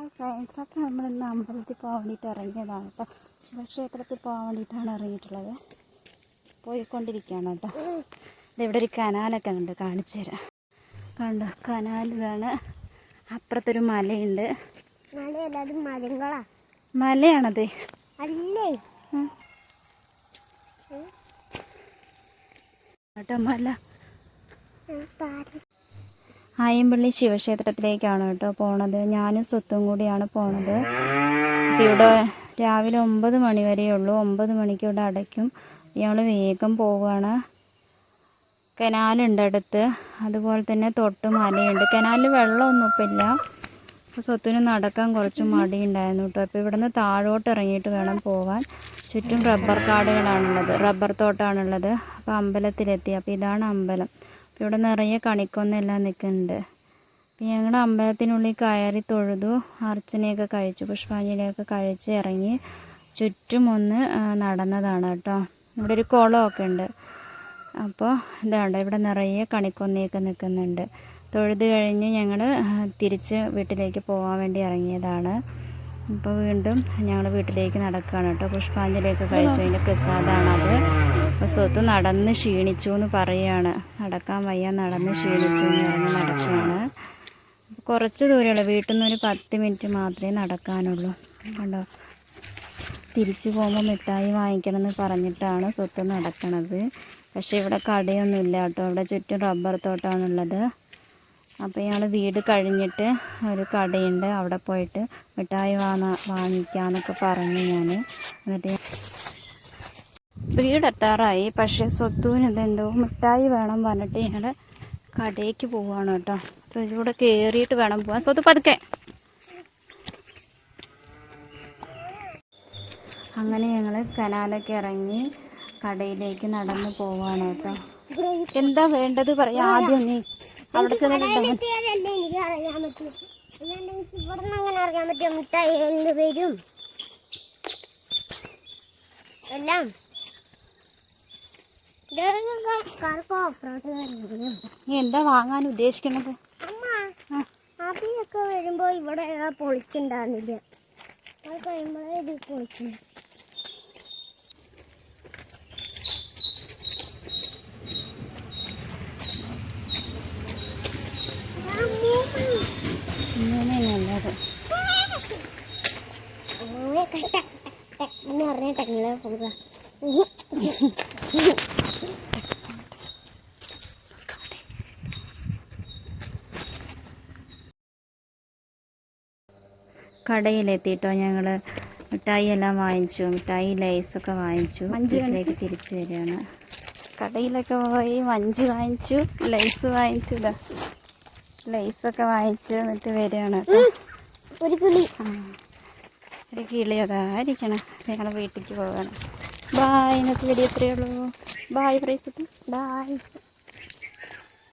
Hi friends അപ്പോൾ നമ്മൾ ഇന്ന് അമ്പലത്തിൽ പോകാൻ വേണ്ടിയിട്ട് ഇറങ്ങിയതാണ് അപ്പോൾ ശിവക്ഷേത്രത്തിൽ പോകാൻ വേണ്ടിയിട്ടാണ് ഇറങ്ങിയിട്ടുള്ളത്. പോയിക്കൊണ്ടിരിക്കുകയാണ് കേട്ടോ. ഇവിടെ ഒരു കനാലൊക്കെ ഉണ്ട് കാണിച്ചു തരാം. കണ്ടോ കനാലാണ് അപ്പുറത്തൊരു മലയുണ്ട്. മലയാണത്. കേട്ടോ മല. ആയമ്പള്ളി ശിവക്ഷേത്രത്തിലേക്കാണ് കേട്ടോ പോണത്. ഞാനും സ്വത്തും കൂടിയാണ് പോണത്. ഇവിടെ രാവിലെ ഒമ്പത് മണി വരെയുള്ളൂ ഒമ്പത് മണിക്ക് ഇവിടെ അടയ്ക്കും. ഞങ്ങൾ വേഗം പോവുകയാണ് കനാലുണ്ട് അടുത്ത്. അതുപോലെ തന്നെ തൊട്ട് മലയുണ്ട്. കനാലിൽ വെള്ളമൊന്നും ഇപ്പം ഇല്ല. അപ്പോൾ സ്വത്തിന് നടക്കാൻ കുറച്ച് മടിയുണ്ടായിരുന്നു കേട്ടോ. അപ്പോൾ ഇവിടുന്ന് താഴോട്ട് ഇറങ്ങിയിട്ട് വേണം പോവാൻ. ചുറ്റും റബ്ബർ കാടുകളാണുള്ളത്. റബ്ബർ തോട്ടമാണുള്ളത് അപ്പോൾ അമ്പലത്തിലെത്തി. അപ്പോൾ ഇതാണ് അമ്പലം. ഇവിടെ നിറയെ കണിക്കൊന്നെല്ലാം നിൽക്കുന്നുണ്ട്. അപ്പം ഞങ്ങൾ അമ്പലത്തിനുള്ളിൽ കയറി തൊഴുതു അർച്ചനയൊക്കെ കഴിച്ചു പുഷ്പാഞ്ജലിയൊക്കെ കഴിച്ച് ഇറങ്ങി ചുറ്റും ഒന്ന് നടന്നതാണ് കേട്ടോ. ഇവിടെ ഒരു കുളമൊക്കെ ഉണ്ട്. അപ്പോൾ ഇതാണ്ട് ഇവിടെ നിറയെ കണിക്കൊന്നയൊക്കെ നിൽക്കുന്നുണ്ട്. തൊഴുത് കഴിഞ്ഞ് ഞങ്ങൾ തിരിച്ച് വീട്ടിലേക്ക് പോകാൻ വേണ്ടി ഇറങ്ങിയതാണ്. അപ്പോൾ വീണ്ടും ഞങ്ങൾ വീട്ടിലേക്ക് നടക്കുകയാണ് കേട്ടോ. പുഷ്പാഞ്ജലിയൊക്കെ കഴിച്ചു അതിന്റെ പ്രസാദമാണത് സ്വത്ത് നടന്ന് ക്ഷീണിച്ചു എന്ന് പറയുകയാണ് നടക്കാൻ വയ്യ നടന്ന് ക്ഷീണിച്ചു എന്ന് പറഞ്ഞ് നടക്കുകയാണ്. കുറച്ച് ദൂരമുള്ളൂ വീട്ടിൽ നിന്ന് ഒരു പത്ത് മിനിറ്റ് മാത്രമേ നടക്കാനുള്ളൂ. കണ്ടോ? തിരിച്ചു പോകുമ്പോൾ മിഠായി വാങ്ങിക്കണം എന്ന് പറഞ്ഞിട്ടാണ് സ്വത്ത് നടക്കണത്. പക്ഷേ ഇവിടെ കടയൊന്നുമില്ല കേട്ടോ. ഇവിടെ ചുറ്റും റബ്ബർ തോട്ടമാണുള്ളത് അപ്പോൾ ഇയാൾ വീട് കഴിഞ്ഞിട്ട് ഒരു കടയുണ്ട്. അവിടെ പോയിട്ട് മിഠായി വാങ്ങാ വാങ്ങിക്കാമെന്നൊക്കെ പറഞ്ഞു ഞാൻ എന്നിട്ട് വീടെത്താറായി. പക്ഷേ സ്വത്തുവിന് ഇതെന്തോ മിഠായി വേണം പറഞ്ഞിട്ട് ഞങ്ങൾ കടയ്ക്ക് പോവാണ് കേട്ടോ. അപ്പോൾ ഇതിലൂടെ കയറിയിട്ട് വേണം പോവാൻ. സ്വത്ത് പതുക്കെ. അങ്ങനെ ഞങ്ങൾ കനാലൊക്കെ ഇറങ്ങി കടയിലേക്ക് നടന്നു പോവാണ് കേട്ടോ. എന്താ വേണ്ടത് പറയാം. ആദ്യം നീ അവിടെ ചെന്നിട്ടുണ്ടോ ഇവിടെ അങ്ങനെ അറിയാൻ പറ്റുമോ മിഠായി എന്ത് വരും? എല്ലാം എന്താ വാങ്ങാൻ ഉദ്ദേശിക്കണത്? അഭിയൊക്കെ വരുമ്പോ ഇവിടെ പൊളിച്ചുണ്ടാകുന്നില്ല അത് കഴിയുമ്പോഴേ ഇത് പൊളിച്ചിട്ടുണ്ട് കടയിലെത്തിയിട്ടോ ഞങ്ങൾ മിഠായി എല്ലാം വാങ്ങിച്ചു. മിഠായി ലൈസൊക്കെ വാങ്ങിച്ചു. വീട്ടിലേക്ക് തിരിച്ചു വരികയാണ്. കടയിലൊക്കെ പോയി മഞ്ച് വാങ്ങിച്ചു ലൈസ് വാങ്ങിച്ചു ഇതാ ലൈസൊക്കെ വാങ്ങിച്ചു എന്നിട്ട് വരികയാണ് ഒരു കിളി. ആ. ഒരു കിളി അതായിരിക്കണം. ഞങ്ങൾ വീട്ടിലേക്ക് പോവുകയാണ്. ബായ് ഇന്നത്തെ വീഡിയോ എത്രയേ ഉള്ളൂ. ബായ് പ്രൈസ് ബായ്.